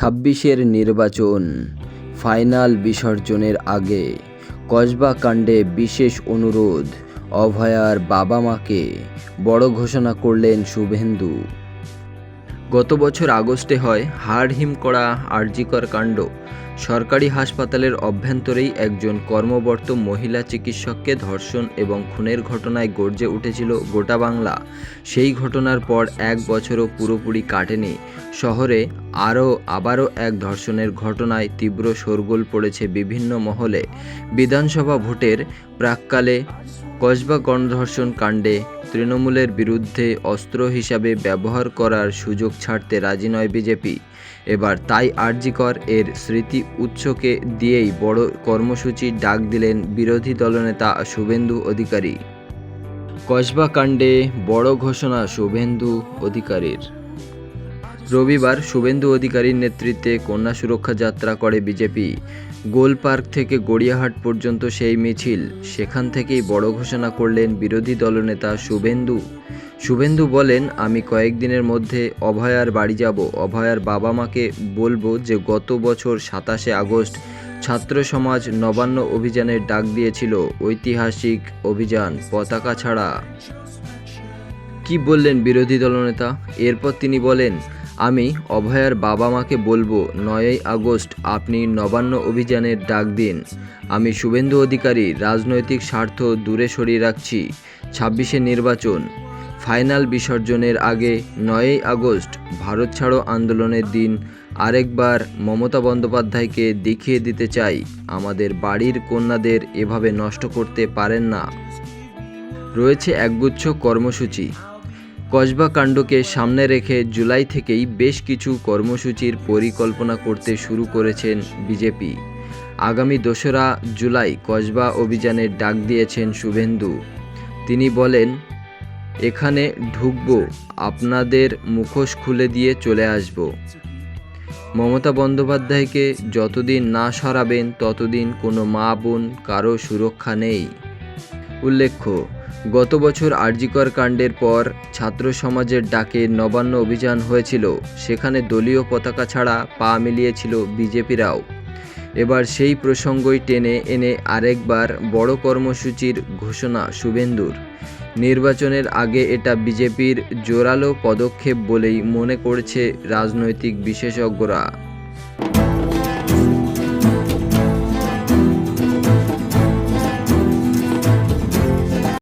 ছাব্বিশের নির্বাচন। ফাইনাল বিসর্জনের আগে কসবা কাণ্ডে বিশেষ অনুরোধ, অভয়ার বাবা মাকে বড় ঘোষণা করলেন শুভেন্দু। গত বছর আগস্টে হয় হাড় হিম করা আরজিকর কাণ্ড। সরকারি হাসপাতালের অভ্যন্তরেই একজন কর্মবর্ত মহিলা চিকিৎসককে ধর্ষণ এবং খুনের ঘটনায় গর্জে উঠেছিল গোটা বাংলা। সেই ঘটনার পর এক বছরও পুরোপুরি কাটেনি। শহরে আরও আবারও এক ধর্ষণের ঘটনায় তীব্র শোরগোল পড়েছে বিভিন্ন মহলে। বিধানসভা ভোটের প্রাককালে কসবা গণধর্ষণ কাণ্ডে তৃণমূলের বিরুদ্ধে অস্ত্র হিসাবে ব্যবহার করার সুযোগ ছাড়তে রাজি নয় বিজেপি। এবার তাই আরজিকর এর স্মৃতি উৎসকে দিয়েই বড় কর্মসূচির ডাক দিলেন বিরোধী দলনেতা শুভেন্দু অধিকারী। কসবা কাণ্ডে বড় ঘোষণা শুভেন্দু অধিকারীর। রবিবার শুভেন্দু অধিকারীর নেতৃত্বে কন্যা সুরক্ষা যাত্রা করে বিজেপি। গোল পার্ক থেকে গড়িয়াহাট পর্যন্ত সেই মিছিল। সেখান থেকেই বড় ঘোষণা করলেন বিরোধী দলনেতা শুভেন্দু। শুভেন্দু বলেন, আমি কয়েকদিনের মধ্যে অভয়ার বাড়ি যাব। অভয়ার বাবা মাকে বলব যে গত বছর সাতাশে আগস্ট ছাত্র সমাজ নবান্ন অভিযানের ডাক দিয়েছিল। ঐতিহাসিক অভিযান, পতাকা ছাড়া। কি বললেন বিরোধী দলনেতা? এরপর তিনি বলেন আমি অভয়ার বাবা মাকে বলব, নয়ই আগস্ট, আপনি নবান্ন অভিযানের ডাক দিন। আমি শুভেন্দু অধিকারী, রাজনৈতিক স্বার্থ দূরে সরিয়ে রাখছি। ছাব্বিশে নির্বাচন, ফাইনাল বিসর্জনের আগে নয়ই আগস্ট, ভারত ছাড়ো আন্দোলনের দিন, আরেকবার মমতা বন্দ্যোপাধ্যায়কে দেখিয়ে দিতে চাই। আমাদের বাড়ির কন্যাদের এভাবে নষ্ট করতে পারেন না। রয়েছে একগুচ্ছ কর্মসূচি কসবা কাণ্ডকে সামনে রেখে জুলাই থেকেই বেশ কিছু কর্মসূচির পরিকল্পনা করতে শুরু করেছেন বিজেপি। আগামী দোসরা জুলাই কসবা অভিযানের ডাক দিয়েছেন শুভেন্দু। তিনি বলেন, এখানে ঢুকবো, আপনাদের মুখোশ খুলে দিয়ে চলে আসব। মমতা বন্দ্যোপাধ্যায়কে যতদিন না সরাবেন, ততদিন কোনো মা বোন কারও সুরক্ষা নেই। উল্লেখ্য গত বছর আরজিকর কাণ্ডের পর ছাত্র সমাজের ডাকে নবান্ন অভিযান হয়েছিল। সেখানে দলীয় পতাকা ছাড়া পা মিলিয়েছিল বিজেপিরাও। এবার সেই প্রসঙ্গই টেনে এনে আরেকবার বড় কর্মসূচির ঘোষণা শুভেন্দুর। নির্বাচনের আগে এটা বিজেপির জোরালো পদক্ষেপ বলেই মনে করছে রাজনৈতিক বিশেষজ্ঞরা।